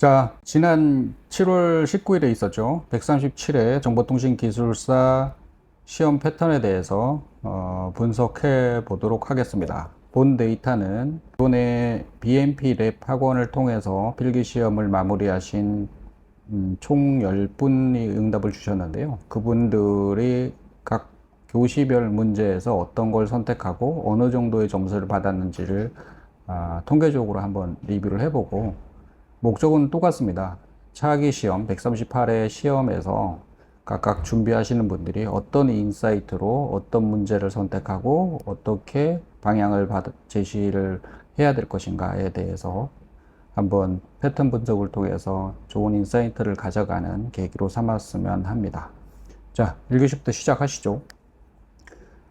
자, 지난 7월 19일에 있었죠. 137회 정보통신기술사 시험 패턴에 대해서 어, 분석해 보도록 하겠습니다. 본 데이터는 이번에 BMP 랩 학원을 통해서 필기 시험을 마무리하신 음, 총 10분이 응답을 주셨는데요. 그분들이 각 교시별 문제에서 어떤 걸 선택하고 어느 정도의 점수를 받았는지를 아, 통계적으로 한번 리뷰를 해보고 목적은 똑같습니다. 차기 시험 138회 시험에서 각각 준비하시는 분들이 어떤 인사이트로 어떤 문제를 선택하고 어떻게 방향을 받, 제시를 해야 될 것인가에 대해서 한번 패턴 분석을 통해서 좋은 인사이트를 가져가는 계기로 삼았으면 합니다. 자, 1교시부터 시작하시죠.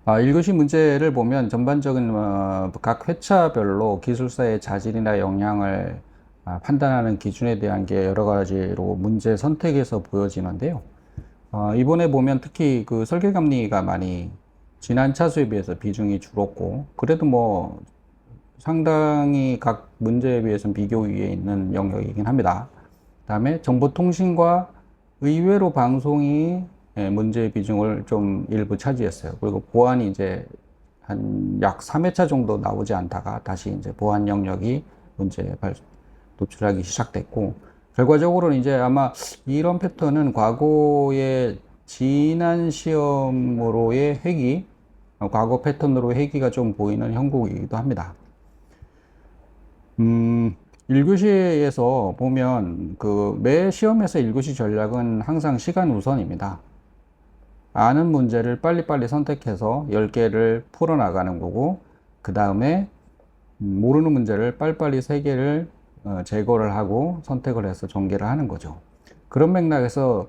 아, 1교시 문제를 보면 전반적인 어, 각 회차별로 기술사의 자질이나 역량을 아, 판단하는 기준에 대한 게 여러 가지로 문제 선택에서 보여지는데요. 어, 이번에 보면 특히 그 설계 감리가 많이 지난 차수에 비해서 비중이 줄었고, 그래도 뭐 상당히 각 문제에 비해서는 비교 위에 있는 영역이긴 합니다. 다음에 정보통신과 의외로 방송이 예, 문제의 비중을 좀 일부 차지했어요. 그리고 보안이 이제 한 약 3회차 정도 나오지 않다가 다시 이제 보안 영역이 문제에 발, 노출하기 시작됐고, 결과적으로는 이제 아마 이런 패턴은 과거의 지난 시험으로의 회기, 어, 과거 패턴으로 회기가 좀 보이는 형국이기도 합니다. 음, 1교시에서 보면 그 매 시험에서 1교시 전략은 항상 시간 우선입니다. 아는 문제를 빨리빨리 선택해서 10개를 풀어나가는 거고, 그 다음에 모르는 문제를 빨리빨리 3개를 어, 제거를 하고 선택을 해서 전개를 하는 거죠. 그런 맥락에서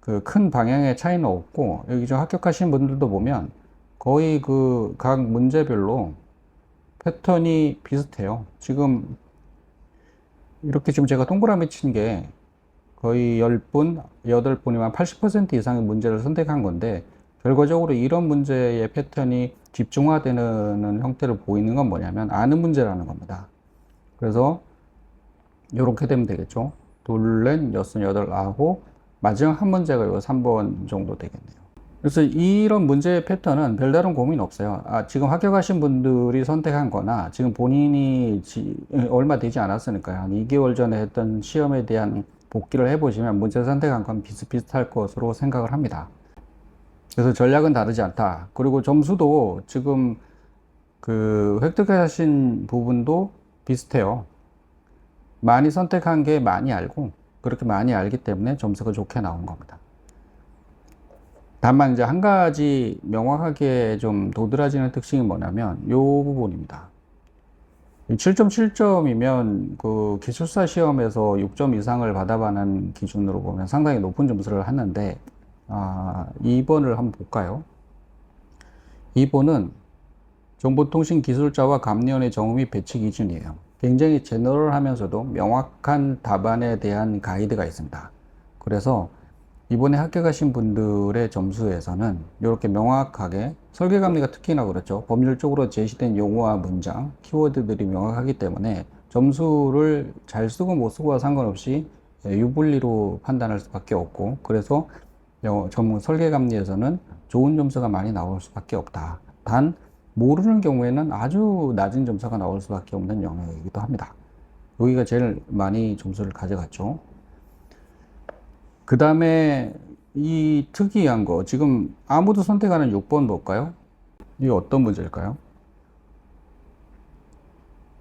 그 큰 방향의 차이는 없고, 여기 좀 합격하신 분들도 보면 거의 그 각 문제별로 패턴이 비슷해요. 지금 이렇게 지금 제가 동그라미 친 게 거의 10분, 8분이면 80% 이상의 문제를 선택한 건데, 결과적으로 이런 문제의 패턴이 집중화되는 형태를 보이는 건 뭐냐면 아는 문제라는 겁니다. 그래서 이렇게 되면 되겠죠. 둘, 넷, 여섯, 여덟, 아홉, 마지막 한 문제가 요 3번 정도 되겠네요. 그래서 이런 문제의 패턴은 별다른 고민 없어요. 아, 지금 합격하신 분들이 선택한 거나 지금 본인이 지, 얼마 되지 않았으니까요. 한 2개월 전에 했던 시험에 대한 복기를 해보시면 문제 선택한 건 비슷비슷할 것으로 생각을 합니다. 그래서 전략은 다르지 않다. 그리고 점수도 지금 그 획득하신 부분도 비슷해요. 많이 선택한 게 많이 알고 그렇게 많이 알기 때문에 점수가 좋게 나온 겁니다. 다만 이제 한 가지 명확하게 좀 도드라지는 특징이 뭐냐면 이 부분입니다. 7.7점이면 그 기술사 시험에서 6점 이상을 받아가는 기준으로 보면 상당히 높은 점수를 하는데 아, 2번을 한번 볼까요? 2번은 정보통신 기술자와 감리원의 및 배치 기준이에요. 굉장히 제너럴하면서도 명확한 답안에 대한 가이드가 있습니다. 그래서 이번에 합격하신 분들의 점수에서는 이렇게 명확하게 설계감리가 특히나 그렇죠. 법률적으로 제시된 용어와 문장, 키워드들이 명확하기 때문에 점수를 잘 쓰고 못 쓰고와 상관없이 유불리로 판단할 수밖에 없고 그래서 전문 설계감리에서는 좋은 점수가 많이 나올 수밖에 없다. 단 모르는 경우에는 아주 낮은 점수가 나올 수밖에 없는 영역이기도 합니다. 여기가 제일 많이 점수를 가져갔죠. 그 다음에 이 특이한 거 지금 아무도 선택하는 6번 볼까요? 이게 어떤 문제일까요?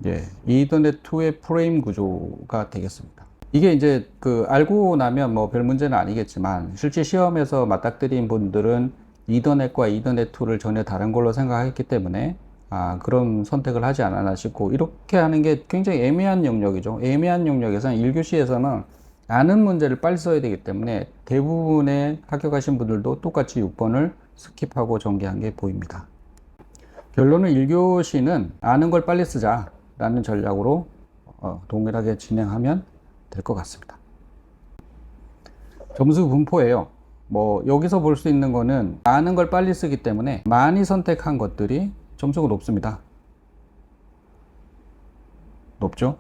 예, 이더넷2의 프레임 구조가 되겠습니다. 이게 이제 그 알고 나면 뭐 별 문제는 아니겠지만 실제 시험에서 맞닥뜨린 분들은 이더넷과 이더넷2를 전혀 다른 걸로 생각했기 때문에 아, 그런 선택을 하지 않았나 싶고 이렇게 하는 게 굉장히 애매한 영역이죠. 애매한 영역에서는 1교시에서는 아는 문제를 빨리 써야 되기 때문에 대부분의 합격하신 분들도 똑같이 6번을 스킵하고 전개한 게 보입니다. 결론은 1교시는 아는 걸 빨리 쓰자 라는 전략으로 어, 동일하게 진행하면 될 것 같습니다. 점수 분포예요. 뭐 여기서 볼 수 있는 거는 아는 걸 빨리 쓰기 때문에 많이 선택한 것들이 점수가 높습니다. 높죠?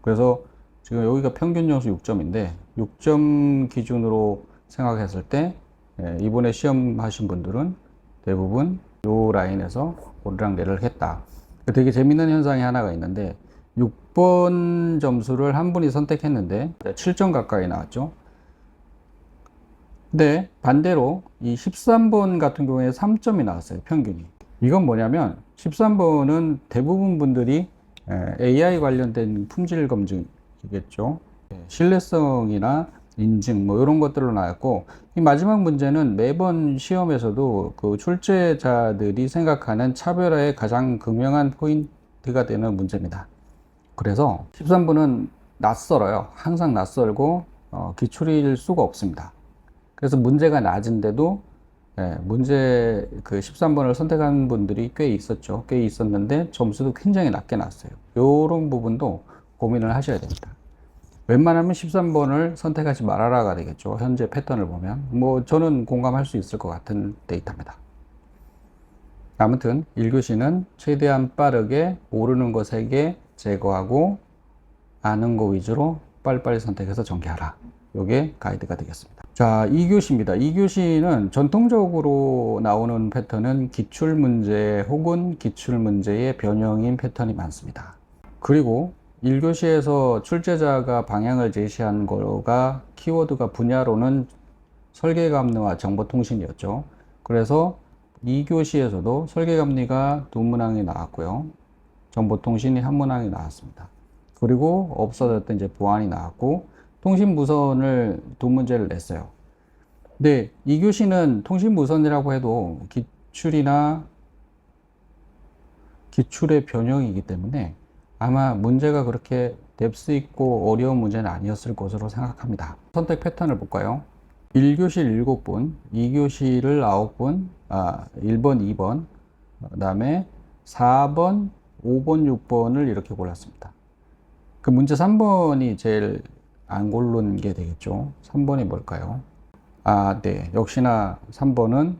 그래서 지금 여기가 평균 점수 6점인데 6점 기준으로 생각했을 때 예, 이번에 시험 하신 분들은 대부분 요 라인에서 오르락내리락 했다. 되게 재밌는 현상이 하나가 있는데 6번 점수를 한 분이 선택했는데 7점 가까이 나왔죠. 근데 반대로 이 13번 같은 경우에 3점이 나왔어요. 평균이. 이건 뭐냐면 13번은 대부분 분들이 에, AI 관련된 품질 검증이겠죠. 예, 신뢰성이나 인증 뭐 이런 것들로 나왔고 이 마지막 문제는 매번 시험에서도 그 출제자들이 생각하는 차별화의 가장 극명한 포인트가 되는 문제입니다. 그래서 13번은 낯설어요. 항상 낯설고 어, 기출일 수가 없습니다. 그래서 문제가 낮은데도 예, 문제 그 13번을 선택한 분들이 꽤 있었죠. 꽤 있었는데 점수도 굉장히 낮게 났어요. 이런 부분도 고민을 하셔야 됩니다. 웬만하면 13번을 선택하지 말아라가 되겠죠. 현재 패턴을 보면. 뭐 저는 공감할 수 있을 것 같은 데이터입니다. 아무튼 1교시는 최대한 빠르게 모르는 거 3개 제거하고 아는 거 위주로 빨리빨리 선택해서 전개하라. 요게 가이드가 되겠습니다. 자, 2교시입니다. 2교시는 전통적으로 나오는 패턴은 기출 문제 혹은 기출 문제의 변형인 패턴이 많습니다. 그리고 1교시에서 출제자가 방향을 제시한 거가 키워드가 분야로는 설계감리와 정보통신이었죠. 그래서 2교시에서도 설계감리가 두 문항이 나왔고요. 정보통신이 한 문항이 나왔습니다. 그리고 없어졌던 이제 보안이 나왔고 통신무선을 두 문제를 냈어요. 근데 2교시는 통신무선이라고 해도 기출이나 기출의 변형이기 때문에 아마 문제가 그렇게 뎁스 있고 어려운 문제는 아니었을 것으로 생각합니다. 선택 패턴을 볼까요? 1교시 7분, 2교시를 9분, 아, 1번, 2번, 그 다음에 4번, 5번, 6번을 이렇게 골랐습니다. 그 문제 3번이 제일 안 고른 게 되겠죠. 3번이 뭘까요? 아, 네. 역시나 3번은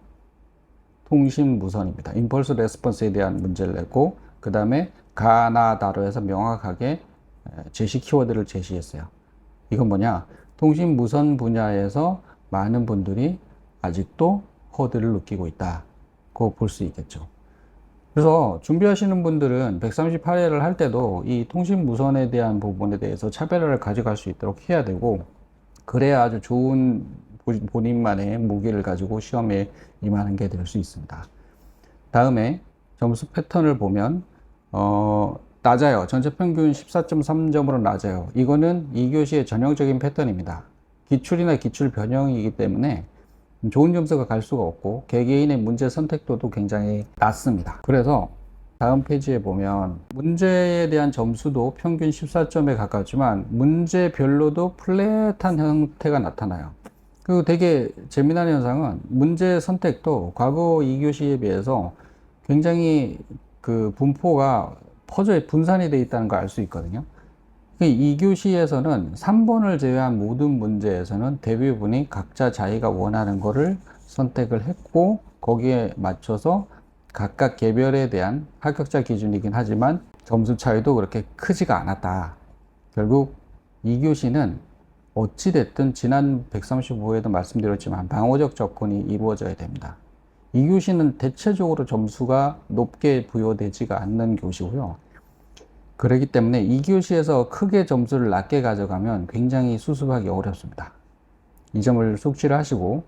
통신 무선입니다. 임펄스 레스폰스에 대한 문제를 냈고, 그 다음에 가나다로 해서 명확하게 제시 키워드를 제시했어요. 이건 뭐냐? 통신 무선 분야에서 많은 분들이 아직도 허들을 느끼고 있다. 고 볼 수 있겠죠. 그래서 준비하시는 분들은 138회를 할 때도 이 통신 무선에 대한 부분에 대해서 차별화를 가져갈 수 있도록 해야 되고, 그래야 아주 좋은 본인만의 무기를 가지고 시험에 임하는 게 될 수 있습니다. 다음에 점수 패턴을 보면, 어, 낮아요. 전체 평균 14.3점으로 낮아요. 이거는 2교시의 전형적인 패턴입니다. 기출이나 기출 변형이기 때문에 좋은 점수가 갈 수가 없고 개개인의 문제 선택도도 굉장히 낮습니다. 그래서 다음 페이지에 보면 문제에 대한 점수도 평균 14점에 가깝지만 문제별로도 플랫한 형태가 나타나요. 그리고 되게 재미난 현상은 문제 선택도 과거 2교시에 비해서 굉장히 그 분포가 퍼져 분산이 되어 있다는 걸 알 수 있거든요. 2교시에서는 3번을 제외한 모든 문제에서는 대부분이 각자 자기가 원하는 거를 선택을 했고 거기에 맞춰서 각각 개별에 대한 합격자 기준이긴 하지만 점수 차이도 그렇게 크지가 않았다. 결국 2교시는 어찌됐든 지난 135회도 말씀드렸지만 방어적 접근이 이루어져야 됩니다. 2교시는 대체적으로 점수가 높게 부여되지가 않는 교시고요. 그렇기 때문에 2교시에서 크게 점수를 낮게 가져가면 굉장히 수습하기 어렵습니다. 이 점을 숙지를 하시고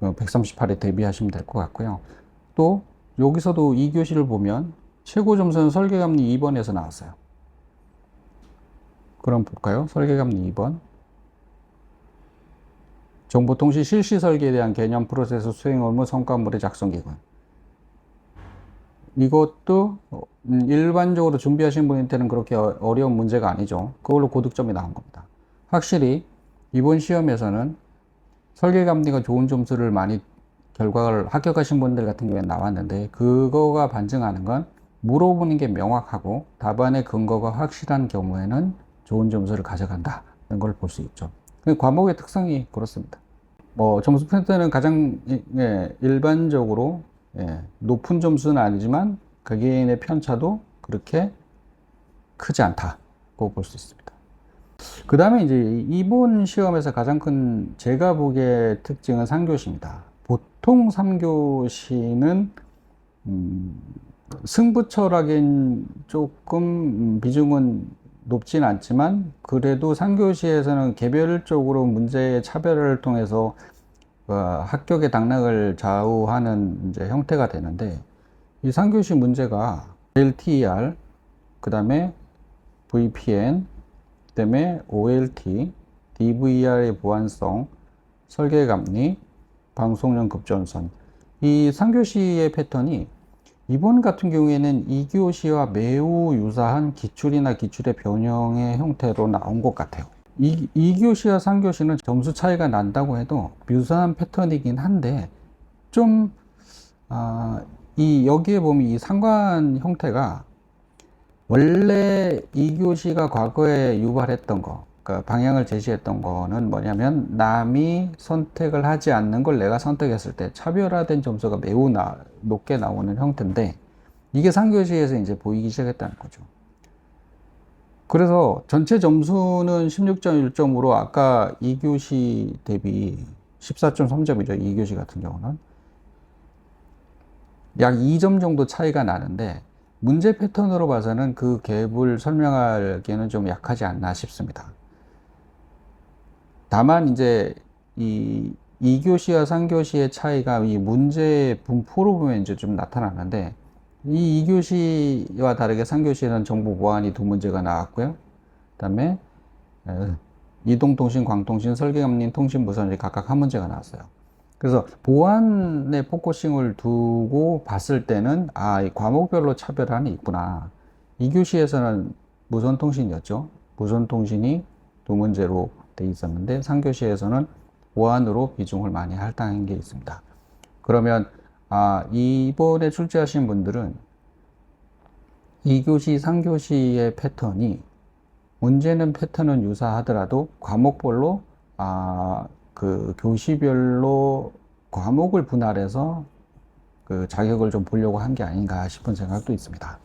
138에 대비하시면 될 것 같고요. 또 여기서도 2교시를 보면 최고 점수는 설계감리 2번에서 나왔어요. 그럼 볼까요? 설계감리 2번. 정보통신 실시 설계에 대한 개념 프로세스 수행 업무 성과물의 작성 기관. 이것도 음, 일반적으로 준비하신 분한테는 그렇게 어- 어려운 문제가 아니죠. 그걸로 고득점이 나온 겁니다. 확실히 이번 시험에서는 설계 감리가 좋은 점수를 많이 결과를 합격하신 분들 같은 경우에 나왔는데 그거가 반증하는 건 물어보는 게 명확하고 답안의 근거가 확실한 경우에는 좋은 점수를 가져간다는 걸 볼 수 있죠. 그 과목의 특성이 그렇습니다. 뭐 점수 패턴은 가장 예, 일반적으로 예, 높은 점수는 아니지만 개개인의 편차도 그렇게 크지 않다고 볼 수 있습니다. 그 다음에 이제 이번 시험에서 가장 큰 제가 보기에 특징은 3교시입니다. 보통 3교시는 음, 승부처라긴 조금 음, 비중은 높진 않지만 그래도 3교시에서는 개별적으로 문제의 차별을 통해서 어, 합격의 당락을 좌우하는 이제 형태가 되는데 이 3교시 문제가 LTER 그 다음에 VPN 그 다음에 OLT DVR의 보안성 설계 감리 방송용 급전선 이 3교시의 패턴이 이번 같은 경우에는 2교시와 매우 유사한 기출이나 기출의 변형의 형태로 나온 것 같아요. 이, 2교시와 3교시는 점수 차이가 난다고 해도 유사한 패턴이긴 한데 좀, 아, 이, 여기에 보면 이 상관 형태가 원래 2교시가 과거에 유발했던 거, 그러니까 방향을 제시했던 거는 뭐냐면 남이 선택을 하지 않는 걸 내가 선택했을 때 차별화된 점수가 매우 나, 높게 나오는 형태인데 이게 3교시에서 이제 보이기 시작했다는 거죠. 그래서 전체 점수는 16.1점으로 아까 2교시 대비 14.3점이죠. 2교시 같은 경우는. 약 2점 정도 차이가 나는데 문제 패턴으로 봐서는 그 갭을 설명하기에는 좀 약하지 않나 싶습니다. 다만 이제 이 2교시와 3교시의 차이가 이 문제의 분포로 보면 이제 좀 나타나는데 이 2교시와 다르게 3교시에는 정보 보안이 두 문제가 나왔고요. 그 다음에 이동통신, 광통신, 설계감리, 통신무선이 각각 한 문제가 나왔어요. 그래서 보안에 포커싱을 두고 봤을 때는 아, 이 과목별로 차별화는 있구나. 2교시에서는 무선통신이었죠. 무선통신이 두 문제로 돼 있었는데 3교시에서는 보안으로 비중을 많이 할당한 게 있습니다. 그러면 아, 이번에 출제하신 분들은 2교시, 3교시의 패턴이 문제는 패턴은 유사하더라도 과목별로 아, 그 교시별로 과목을 분할해서 그 자격을 좀 보려고 한 게 아닌가 싶은 생각도 있습니다.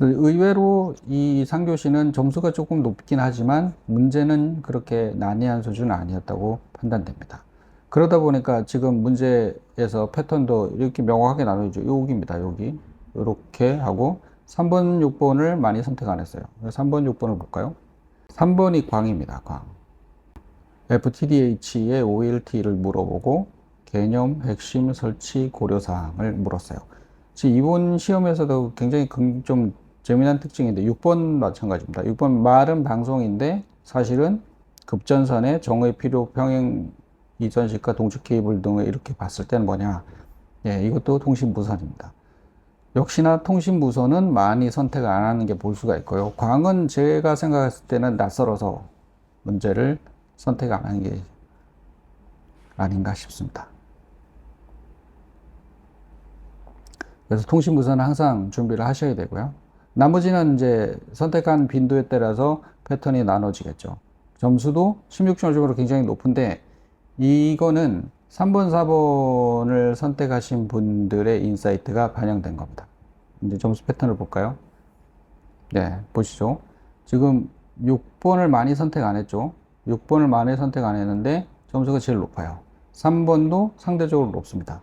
의외로 이 3교시는 점수가 조금 높긴 하지만 문제는 그렇게 난해한 수준은 아니었다고 판단됩니다. 그러다 보니까 지금 문제에서 패턴도 이렇게 명확하게 나눠져 여기입니다. 여기 이렇게 하고 3번, 6번을 많이 선택 안 했어요. 3번, 6번을 볼까요? 3번이 광입니다. 광. FTDH의 OLT를 물어보고 개념, 핵심, 설치, 고려사항을 물었어요. 지금 이번 시험에서도 굉장히 좀 재미난 특징인데 6번 마찬가지입니다. 6번 말은 방송인데 사실은 급전선의 정의 필요 평행 이전식과 동축 케이블 등을 이렇게 봤을 때는 뭐냐? 예, 이것도 통신 무선입니다. 역시나 통신 무선은 많이 선택 안 하는 게 볼 수가 있고요. 광은 제가 생각했을 때는 낯설어서 문제를 선택 안 하는 게 아닌가 싶습니다. 그래서 통신 무선은 항상 준비를 하셔야 되고요. 나머지는 이제 선택한 빈도에 따라서 패턴이 나눠지겠죠. 점수도 16점으로 굉장히 높은데 이거는 3번, 4번을 선택하신 분들의 인사이트가 반영된 겁니다. 이제 점수 패턴을 볼까요? 네, 보시죠. 지금 6번을 많이 선택 안 했죠. 6번을 많이 선택 안 했는데 점수가 제일 높아요. 3번도 상대적으로 높습니다.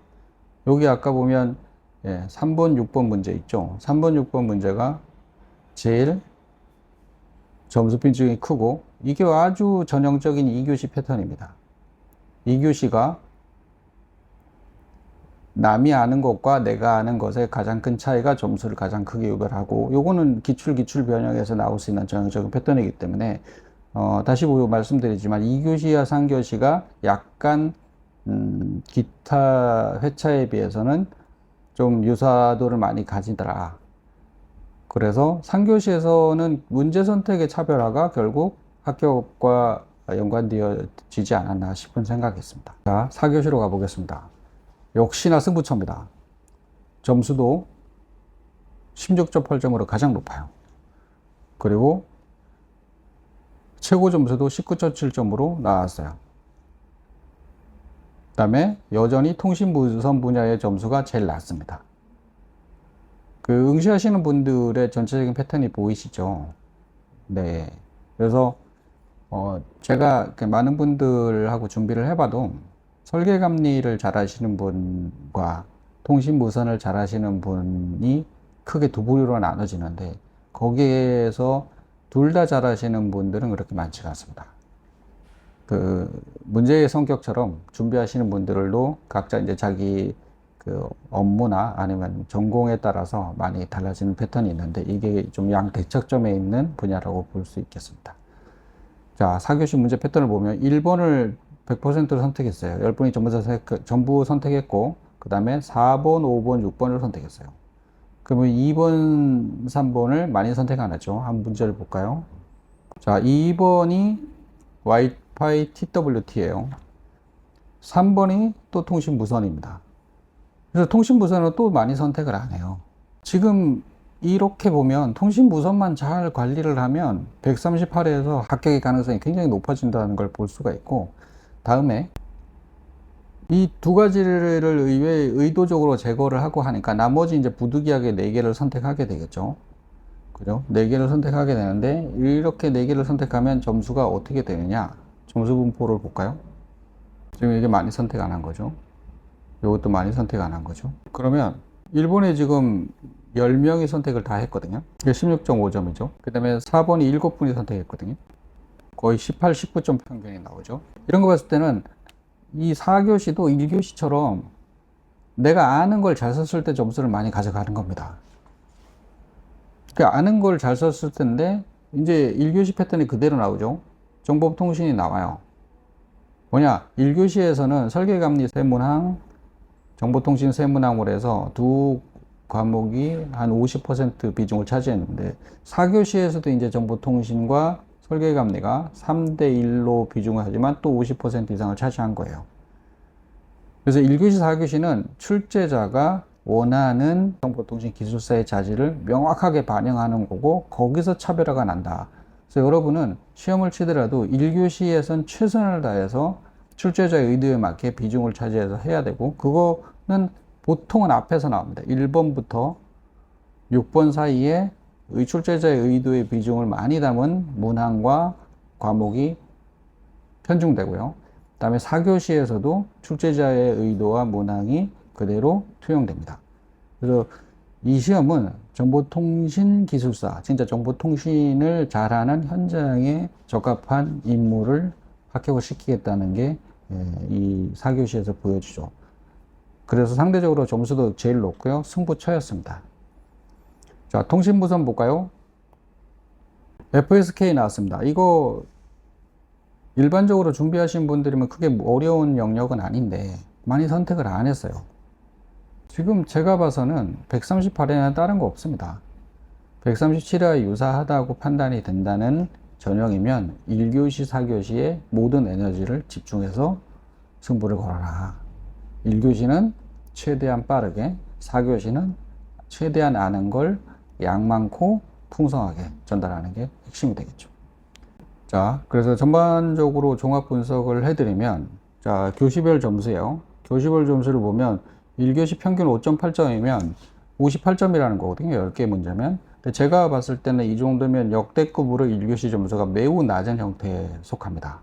여기 아까 보면 예, 3번, 6번 문제 있죠. 3번, 6번 문제가 제일 점수 빈중이 크고 이게 아주 전형적인 2교시 패턴입니다. 2교시가 남이 아는 것과 내가 아는 것의 가장 큰 차이가 점수를 가장 크게 유발하고 요거는 기출 기출 변형에서 나올 수 있는 전형적인 패턴이기 때문에 어, 다시 보고 말씀드리지만 2교시와 3교시가 약간 음, 기타 회차에 비해서는 좀 유사도를 많이 가지더라. 그래서 3교시에서는 문제 선택의 차별화가 결국 합격과 연관되어지지 않았나 싶은 생각이 있습니다. 자, 4교시로 가보겠습니다. 역시나 승부처입니다. 점수도 16.8점으로 가장 높아요. 그리고 최고 점수도 19.7점으로 나왔어요. 그 다음에 여전히 통신무선 분야의 점수가 제일 낮습니다. 그 응시하시는 분들의 전체적인 패턴이 보이시죠? 네. 그래서 어, 제가 이렇게 많은 분들하고 준비를 해봐도 설계 감리를 잘 하시는 분과 통신 무선을 잘 하시는 분이 크게 두 부류로 나눠지는데 거기에서 둘 다 잘 하시는 분들은 그렇게 많지가 않습니다. 그 문제의 성격처럼 준비하시는 분들도 각자 이제 자기 그 업무나 아니면 전공에 따라서 많이 달라지는 패턴이 있는데 이게 좀 양대척점에 있는 분야라고 볼 수 있겠습니다. 자, 4교시 문제 패턴을 보면 1번을 100%로 선택했어요. 10분이 전부, 다 선택, 전부 선택했고, 그 다음에 4번, 5번, 6번을 선택했어요. 그러면 2번, 3번을 많이 선택 안 했죠. 한 문제를 볼까요? 자, 2번이 Wi-Fi TWT예요. 3번이 또 통신 무선입니다. 그래서 통신 무선은 또 많이 선택을 안 해요. 지금 이렇게 보면 통신 무선만 잘 관리를 하면 138에서 합격의 가능성이 굉장히 높아진다는 걸 볼 수가 있고 다음에 이 두 가지를 의외 의도적으로 제거를 하고 하니까 나머지 이제 부득이하게 네 개를 선택하게 되겠죠. 그죠? 네 개를 선택하게 되는데 이렇게 네 개를 선택하면 점수가 어떻게 되느냐? 점수 분포를 볼까요? 지금 이게 많이 선택 안 한 거죠. 이것도 많이 선택 안 한 거죠. 그러면 일본에 지금 10명이 선택을 다 했거든요. 이게 16.5점이죠. 그 다음에 4번이 7분이 선택했거든요. 거의 18, 19점 평균이 나오죠. 이런 거 봤을 때는 이 4교시도 1교시처럼 내가 아는 걸 잘 썼을 때 점수를 많이 가져가는 겁니다. 그 아는 걸 잘 썼을 텐데 이제 1교시 패턴이 그대로 나오죠. 정보통신이 나와요. 뭐냐? 1교시에서는 설계감리 세 문항, 정보통신 세 문항으로 해서 두 과목이 한 50% 비중을 차지했는데 4교시에서도 이제 정보통신과 설계감리가 3대 1로 비중을 하지만 또 50% 이상을 차지한 거예요. 그래서 1교시, 4교시는 출제자가 원하는 정보통신 기술사의 자질을 명확하게 반영하는 거고 거기서 차별화가 난다. 그래서 여러분은 시험을 치더라도 1교시에선 최선을 다해서 출제자의 의도에 맞게 비중을 차지해서 해야 되고 그거는 보통은 앞에서 나옵니다. 1번부터 6번 사이에 출제자의 의도의 비중을 많이 담은 문항과 과목이 편중되고요. 그 다음에 4교시에서도 출제자의 의도와 문항이 그대로 투영됩니다. 그래서 이 시험은 정보통신 기술사, 진짜 정보통신을 잘하는 현장에 적합한 인물을 합격을 시키겠다는 게 이 4교시에서 보여주죠. 그래서 상대적으로 점수도 제일 높고요. 승부처였습니다. 자, 통신무선 볼까요? FSK 나왔습니다. 이거 일반적으로 준비하신 분들이면 크게 어려운 영역은 아닌데 많이 선택을 안 했어요. 지금 제가 봐서는 138에는 다른 거 없습니다. 137와 유사하다고 판단이 된다는 전형이면 1교시, 4교시에 모든 에너지를 집중해서 승부를 걸어라. 1교시는 최대한 빠르게, 4교시는 최대한 아는 걸 양 많고 풍성하게 전달하는 게 핵심이 되겠죠. 자, 그래서 전반적으로 종합 분석을 해드리면, 자, 교시별 점수예요. 교시별 점수를 보면 1교시 평균 5.8점이면 58점이라는 거거든요. 10개 문제면. 근데 제가 봤을 때는 이 정도면 역대급으로 1교시 점수가 매우 낮은 형태에 속합니다.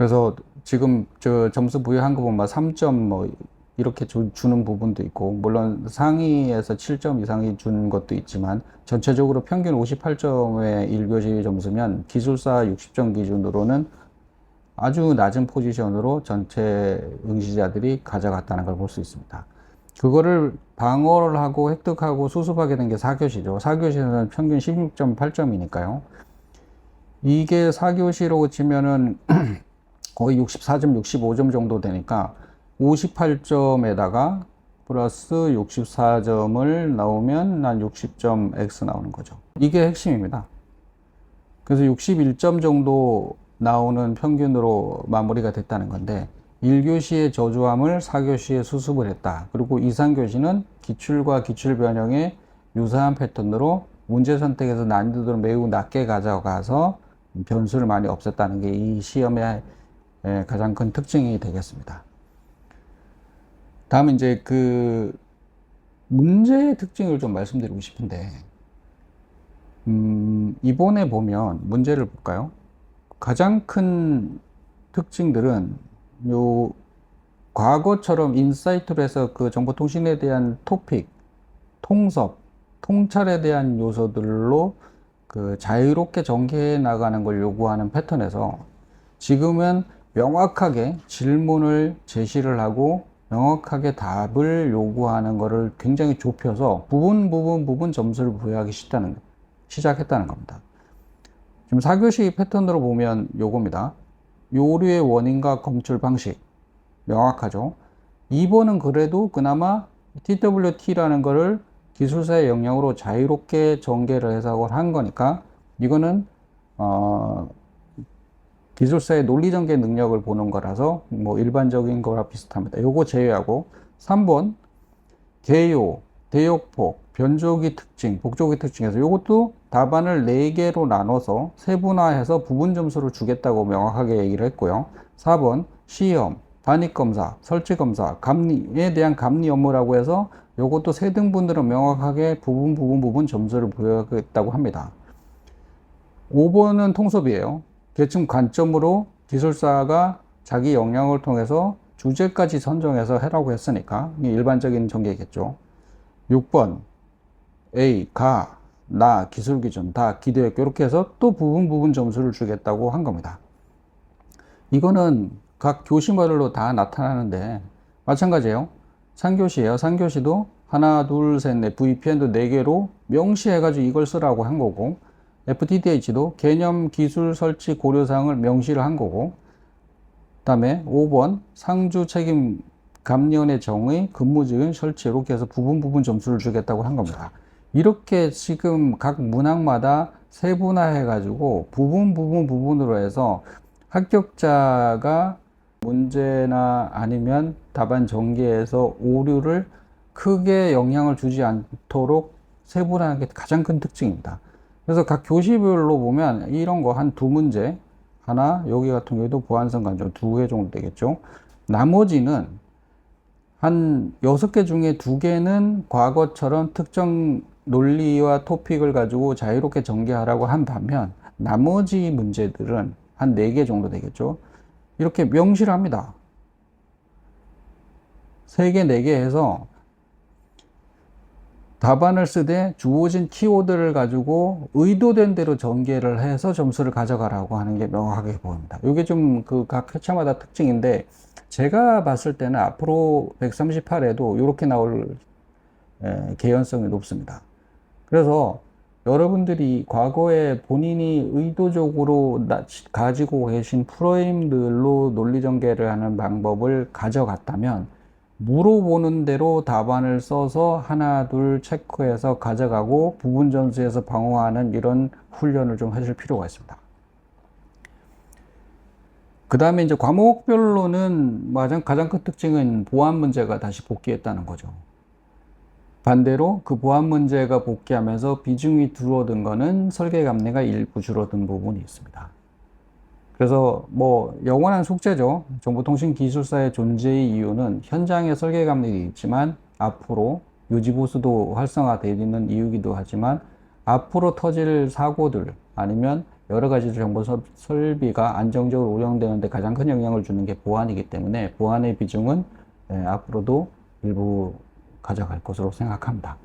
그래서 지금 저 점수 부여한 거 보면 3점 뭐 이렇게 주, 는 부분도 있고 물론 상위에서 7점 이상이 준 것도 있지만 전체적으로 평균 58점의 1교시 점수면 기술사 60점 기준으로는 아주 낮은 포지션으로 전체 응시자들이 가져갔다는 걸 볼 수 있습니다. 그거를 방어를 하고 획득하고 수습하게 된 게 4교시죠. 4교시는 평균 16.8점이니까요. 이게 4교시로 치면은 거의 64점, 65점 정도 되니까 58점에다가 플러스 64점을 나오면 난 60점 X 나오는 거죠. 이게 핵심입니다. 그래서 61점 정도 나오는 평균으로 마무리가 됐다는 건데 1교시의 저조함을 4교시에 수습을 했다. 그리고 2, 3교시는 기출과 기출 변형의 유사한 패턴으로 문제 선택에서 난이도를 매우 낮게 가져가서 변수를 많이 없앴다는 게 이 시험의 가장 큰 특징이 되겠습니다. 다음 이제 그 문제의 특징을 좀 말씀드리고 싶은데 음, 이번에 보면 문제를 볼까요? 가장 큰 특징들은 요 과거처럼 인사이트로 해서 그 정보통신에 대한 토픽, 통섭, 통찰에 대한 요소들로 그 자유롭게 전개해 나가는 걸 요구하는 패턴에서 지금은 명확하게 질문을 제시를 하고 명확하게 답을 요구하는 것을 굉장히 좁혀서 부분 부분 부분 점수를 부여하기 시작하는, 시작했다는 겁니다. 지금 4교시 패턴으로 보면 요겁니다. 요류의 원인과 검출 방식 명확하죠. 2번은 그래도 그나마 TWT라는 거를 기술사의 영역으로 자유롭게 전개를 해석을 한 거니까 이거는 어, 기술사의 논리 전개 능력을 보는 거라서 뭐 일반적인 거랑 비슷합니다. 요거 제외하고 3번 개요, 대역폭, 변조기 특징, 복조기 특징에서 요것도 답안을 4개로 나눠서 세분화해서 부분 점수를 주겠다고 명확하게 얘기를 했고요. 4번 시험, 반입검사, 설치검사, 감리에 대한 감리 업무라고 해서 요것도 세 등분들은 명확하게 부분 부분 부분 점수를 부여하겠다고 합니다. 5번은 통섭이에요. 계층 관점으로 기술사가 자기 역량을 통해서 주제까지 선정해서 해라고 했으니까 일반적인 전개겠죠. 6번 A, 가, 나, 기술 기준 다 기대역 이렇게 해서 또 부분 부분 점수를 주겠다고 한 겁니다. 이거는 각 교시마들로 다 나타나는데 마찬가지예요. 3교시예요. 3교시도 하나, 둘, 셋, 넷, VPN도 4개로 명시해가지고 이걸 쓰라고 한 거고 FTTH도 개념 기술 설치 고려사항을 명시를 한 거고 다음에 5번 상주 책임 감리원의 정의 근무지은 설치 이렇게 해서 부분 부분 점수를 주겠다고 한 겁니다. 이렇게 지금 각 문항마다 세분화해 가지고 부분 부분 부분으로 해서 합격자가 문제나 아니면 답안 전개에서 오류를 크게 영향을 주지 않도록 세분화하는 게 가장 큰 특징입니다. 그래서 각 교시별로 보면 이런 거 한 두 문제 하나 여기 같은 경우에도 보안성 간접 두 개 정도 되겠죠. 나머지는 한 여섯 개 중에 두 개는 과거처럼 특정 논리와 토픽을 가지고 자유롭게 전개하라고 한 반면 나머지 문제들은 한 네 개 정도 되겠죠. 이렇게 명시를 합니다. 세 개, 네 개 해서 답안을 쓰되 주어진 키워드를 가지고 의도된 대로 전개를 해서 점수를 가져가라고 하는 게 명확하게 보입니다. 이게 좀 그 각 회차마다 특징인데 제가 봤을 때는 앞으로 138에도 이렇게 나올 에, 개연성이 높습니다. 그래서 여러분들이 과거에 본인이 의도적으로 나, 가지고 계신 프레임들로 논리 전개를 하는 방법을 가져갔다면 물어보는 대로 답안을 써서 하나 둘 체크해서 가져가고 부분 전수에서 방어하는 이런 훈련을 좀 하실 필요가 있습니다. 그 다음에 이제 과목별로는 가장, 가장 큰 특징은 보안 문제가 다시 복귀했다는 거죠. 반대로 그 보안 문제가 복귀하면서 비중이 줄어든 거는 설계 감리가 일부 줄어든 부분이 있습니다. 그래서 뭐 영원한 숙제죠. 정보통신기술사의 존재의 이유는 현장의 설계 감리도 있지만 앞으로 유지보수도 활성화되어 있는 이유기도 하지만 앞으로 터질 사고들 아니면 여러 가지 정보 설비가 안정적으로 운영되는데 가장 큰 영향을 주는 게 보안이기 때문에 보안의 비중은 예, 앞으로도 일부 가져갈 것으로 생각합니다.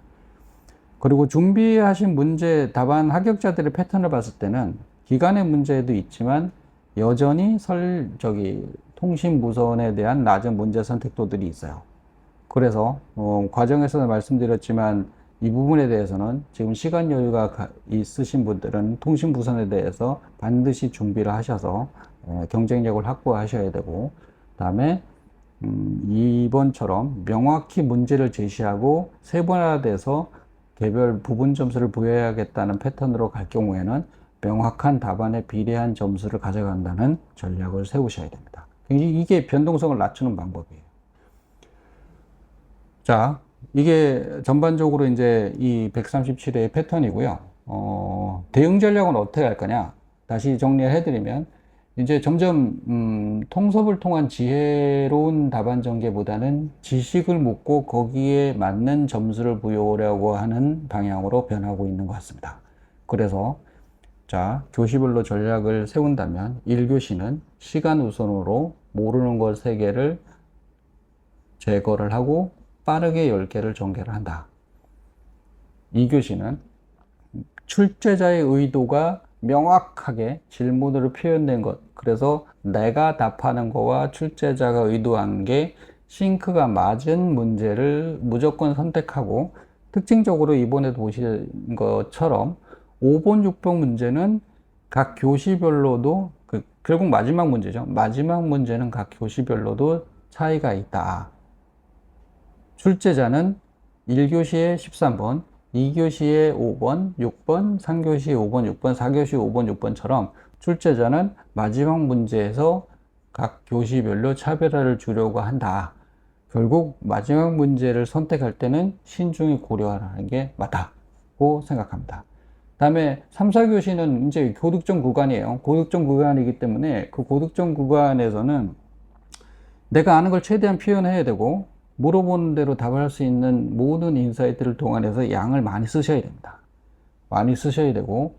그리고 준비하신 문제 답안 합격자들의 패턴을 봤을 때는 기간의 문제도 있지만 여전히 설 저기 통신 무선에 대한 낮은 문제 선택도들이 있어요. 그래서 어, 과정에서도 말씀드렸지만 이 부분에 대해서는 지금 시간 여유가 있으신 분들은 통신 무선에 대해서 반드시 준비를 하셔서 경쟁력을 확보하셔야 되고 그다음에 음, 이번처럼 명확히 문제를 제시하고 세분화돼서 개별 부분 점수를 부여해야겠다는 패턴으로 갈 경우에는 명확한 답안에 비례한 점수를 가져간다는 전략을 세우셔야 됩니다. 이게 변동성을 낮추는 방법이에요. 자, 이게 전반적으로 이제 이 137의 패턴이고요. 어, 대응 전략은 어떻게 할 거냐? 다시 정리를 해드리면, 이제 점점, 음, 통섭을 통한 지혜로운 답안 전개보다는 지식을 묻고 거기에 맞는 점수를 부여하려고 하는 방향으로 변하고 있는 것 같습니다. 그래서 자, 교시별로 전략을 세운다면 1교시는 시간 우선으로 모르는 것 3개를 제거를 하고 빠르게 10개를 전개를 한다. 2교시는 출제자의 의도가 명확하게 질문으로 표현된 것. 그래서 내가 답하는 거와 출제자가 의도한 게 싱크가 맞은 문제를 무조건 선택하고 특징적으로 이번에도 보신 것처럼 5번, 6번 문제는 각 교시별로도 그 결국 마지막 문제죠. 마지막 문제는 각 교시별로도 차이가 있다. 출제자는 1교시에 13번, 2교시에 5번, 6번, 3교시 5번, 6번, 4교시 5번, 6번처럼 출제자는 마지막 문제에서 각 교시별로 차별화를 주려고 한다. 결국 마지막 문제를 선택할 때는 신중히 고려하라는 게 맞다고 생각합니다. 다음에 3, 4교시는 이제 고득점 구간이에요. 고득점 구간이기 때문에 그 고득점 구간에서는 내가 아는 걸 최대한 표현해야 되고 물어보는 대로 답을 할 수 있는 모든 인사이트를 동원해서 양을 많이 쓰셔야 됩니다. 많이 쓰셔야 되고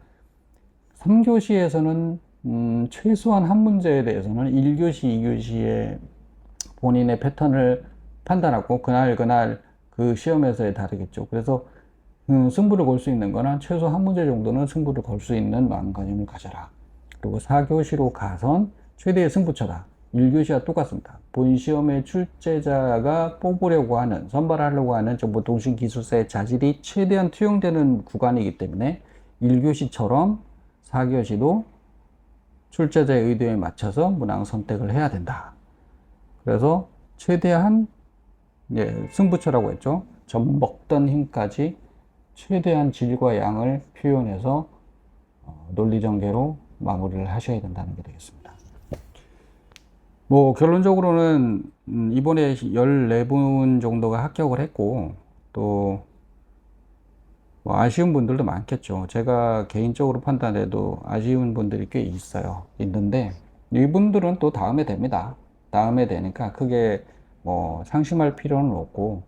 3교시에서는 음, 최소한 한 문제에 대해서는 1교시, 2교시에 본인의 패턴을 판단하고 그날 그날 그 시험에서의 다르겠죠. 그래서 음, 승부를 걸 수 있는 거는 최소 한 문제 정도는 승부를 걸 수 있는 마음가짐을 가져라. 그리고 4교시로 가선 최대의 승부처다. 1교시와 똑같습니다. 본 시험의 출제자가 뽑으려고 하는, 선발하려고 하는 정보통신기술사의 자질이 최대한 투영되는 구간이기 때문에 1교시처럼 4교시도 출제자의 의도에 맞춰서 문항 선택을 해야 된다. 그래서 최대한 예, 승부처라고 했죠. 젖 먹던 힘까지 최대한 질과 양을 표현해서 어, 논리 전개로 마무리를 하셔야 된다는 게 되겠습니다. 뭐 결론적으로는 음, 이번에 14분 정도가 합격을 했고 또 뭐 아쉬운 분들도 많겠죠. 제가 개인적으로 판단해도 아쉬운 분들이 꽤 있어요. 있는데 이분들은 또 다음에 됩니다. 다음에 되니까 크게 뭐 상심할 필요는 없고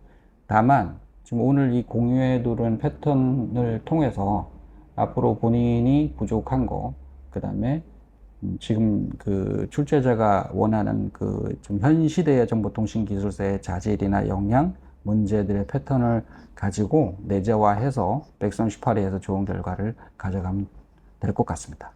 다만 지금 오늘 이 공유해 두는 패턴을 통해서 앞으로 본인이 부족한 거, 그 다음에 지금 그 출제자가 원하는 그 좀 현 시대의 정보통신 기술사의 자질이나 역량, 문제들의 패턴을 가지고 내재화해서 138회에서 좋은 결과를 가져가면 될 것 같습니다.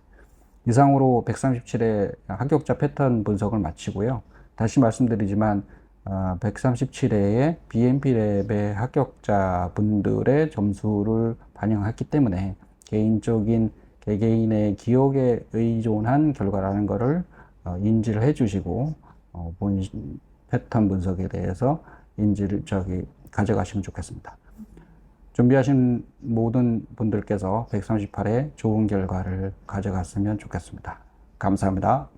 이상으로 137회 합격자 패턴 분석을 마치고요. 다시 말씀드리지만 137회의 BNP 랩의 합격자 분들의 점수를 반영했기 때문에 개인적인 개개인의 기억에 의존한 결과라는 것을 어, 인지를 해 주시고 어, 본 패턴 분석에 대해서 인지를 저기 가져가시면 좋겠습니다. 준비하신 모든 분들께서 138회 좋은 결과를 가져갔으면 좋겠습니다. 감사합니다.